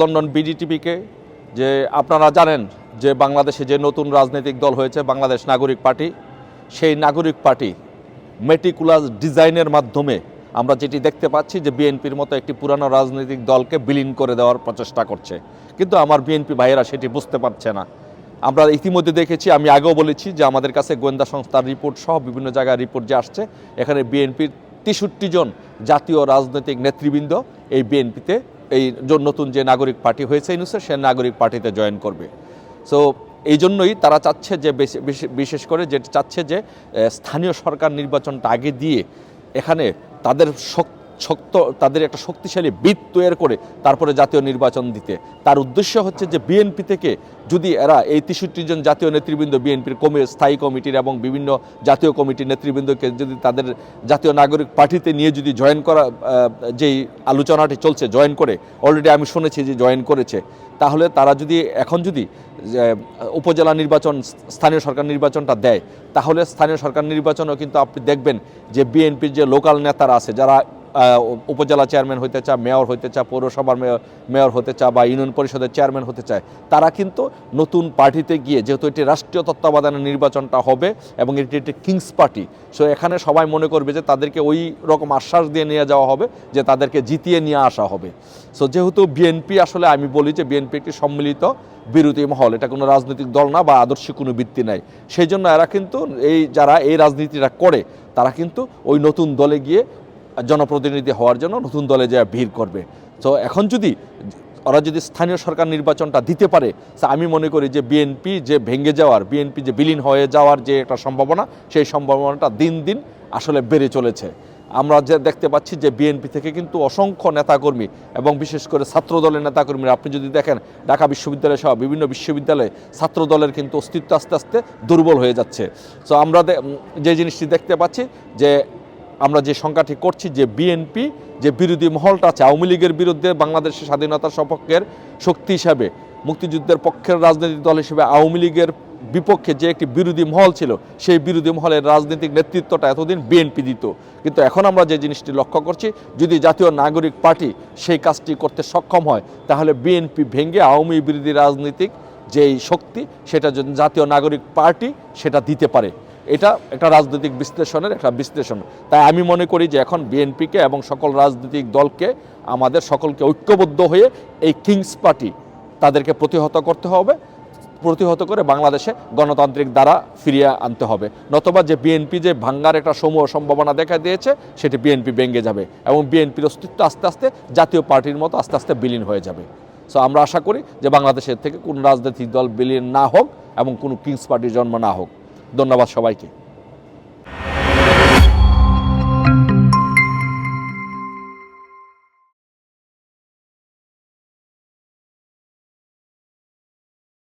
London বিডিটিভিকে যে আপনারা জানেন যে বাংলাদেশে যে নতুন রাজনৈতিক দল হয়েছে বাংলাদেশ নাগরিক পার্টি, সেই নাগরিক পার্টি মেটিকুলাস ডিজাইনের মাধ্যমে আমরা যেটি দেখতে পাচ্ছি যে বিএনপির মতো একটি পুরানো রাজনৈতিক দলকে বিলীন করে দেওয়ার প্রচেষ্টা করছে। কিন্তু আমার বিএনপি ভাইয়েরা সেটি বুঝতে পারছে না। আমরা ইতিমধ্যে দেখেছি, আমি আগেও বলেছি যে আমাদের কাছে গোয়েন্দা সংস্থার রিপোর্ট সহ বিভিন্ন জায়গায় রিপোর্ট যে আসছে, এখানে বিএনপির তেষট্টি জন জাতীয় রাজনৈতিক নেতৃবৃন্দ এই বিএনপিতে এই নতুন যে নাগরিক পার্টি হয়েছে ইনুসে সে নাগরিক পার্টিতে জয়েন করবে। সো এই জন্যই তারা চাচ্ছে যে বেশি- বেশি- বিশেষ করে যে চাচ্ছে যে স্থানীয় সরকার নির্বাচনটা আগে দিয়ে এখানে তাদের শক- শক্ত, তাদের একটা শক্তিশালী বিদ তৈরি করে তারপরে জাতীয় নির্বাচন দিতে। তার উদ্দেশ্য হচ্ছে যে বিএনপি থেকে যদি এরা এই তেষট্টি জন জাতীয় নেতৃবৃন্দ বিএনপির কমি স্থায়ী কমিটির এবং বিভিন্ন জাতীয় কমিটির নেতৃবৃন্দকে যদি তাদের জাতীয় নাগরিক পার্টিতে নিয়ে যদি জয়েন করা যেই আলোচনাটি চলছে, জয়েন করে অলরেডি আমি শুনেছি যে জয়েন করেছে, তাহলে তারা যদি, এখন যদি উপজেলা নির্বাচন, স্থানীয় সরকার নির্বাচনটা দেয়, তাহলে স্থানীয় সরকার নির্বাচনও কিন্তু আপনি দেখবেন যে বিএনপির যে লোকাল নেতারা আছে, যারা উপজেলা চেয়ারম্যান হতে চায়, মেয়র হতে চায়, পৌরসভার মেয়র হতে চায় বা ইউনিয়ন পরিষদের চেয়ারম্যান হতে চায়, তারা কিন্তু নতুন পার্টিতে গিয়ে, যেহেতু এটি রাষ্ট্রীয় তত্ত্বাবধানের নির্বাচনটা হবে এবং এটি একটি কিংস পার্টি, সো এখানে সবাই মনে করবে যে তাদেরকে ওই রকম আশ্বাস দিয়ে নিয়ে যাওয়া হবে যে তাদেরকে জিতিয়ে নিয়ে আসা হবে। সো যেহেতু বিএনপি আসলে আমি বলি যে বিএনপি একটি সম্মিলিত বিরোধী মহল, এটা কোনো রাজনৈতিক দল না বা আদর্শিক কোনো ভিত্তি নাই, সেই জন্য এরা কিন্তু এই, যারা এই রাজনীতিটা করে, তারা কিন্তু ওই নতুন দলে গিয়ে জনপ্রতিনিধি হওয়ার জন্য নতুন দলে যা ভিড় করবে। তো এখন যদি ওরা যদি স্থানীয় সরকার নির্বাচনটা দিতে পারে আমি মনে করি যে বিএনপি যে ভেঙে যাওয়ার, বিএনপি যে বিলীন হয়ে যাওয়ার যে একটা সম্ভাবনা, সেই সম্ভাবনাটা দিন দিন আসলে বেড়ে চলেছে। আমরা যে দেখতে পাচ্ছি যে বিএনপি থেকে কিন্তু অসংখ্য নেতাকর্মী এবং বিশেষ করে ছাত্র দলের নেতাকর্মীরা, আপনি যদি দেখেন ঢাকা বিশ্ববিদ্যালয় সহ বিভিন্ন বিশ্ববিদ্যালয়ে ছাত্র দলের কিন্তু অস্তিত্ব আস্তে আস্তে দুর্বল হয়ে যাচ্ছে। তো আমরা যে জিনিসটি দেখতে পাচ্ছি যে আমরা যে সংখ্যাটি করছি, যে বিএনপি, যে বিরোধী মহলটা আছে, আওয়ামী লীগের বিরুদ্ধে বাংলাদেশের স্বাধীনতার সপক্ষের শক্তি হিসাবে, মুক্তিযুদ্ধের পক্ষের রাজনৈতিক দল হিসেবে আওয়ামী লীগের বিপক্ষে যে একটি বিরোধী মহল ছিল, সেই বিরোধী মহলের রাজনৈতিক নেতৃত্বটা এতদিন বিএনপি দিত। কিন্তু এখন আমরা যে জিনিসটি লক্ষ্য করছি, যদি জাতীয় নাগরিক পার্টি সেই কাজটি করতে সক্ষম হয়, তাহলে বিএনপি ভেঙে আওয়ামী বিরোধী রাজনৈতিক যেই শক্তি, সেটা জাতীয় নাগরিক পার্টি সেটা দিতে পারে। এটা একটা রাজনৈতিক বিশ্লেষণের একটা বিশ্লেষণ। তাই আমি মনে করি যে এখন বিএনপিকে এবং সকল রাজনৈতিক দলকে, আমাদের সকলকে ঐক্যবদ্ধ হয়ে এই কিংস পার্টি তাদেরকে প্রতিহত করতে হবে। প্রতিহত করে বাংলাদেশে গণতান্ত্রিক দ্বারা ফিরিয়ে আনতে হবে। নতবা যে বিএনপি যে ভাঙ্গার একটা সমূহ সম্ভাবনা দেখা দিয়েছে, সেটি বিএনপি ভেঙে যাবে এবং বিএনপির অস্তিত্ব আস্তে আস্তে জাতীয় পার্টির মতো আস্তে আস্তে বিলীন হয়ে যাবে। সো আমরা আশা করি যে বাংলাদেশের থেকে কোনো রাজনৈতিক দল বিলীন না হোক এবং কোনো কিংস পার্টির জন্ম না হোক। ধন্যবাদ সবাইকে।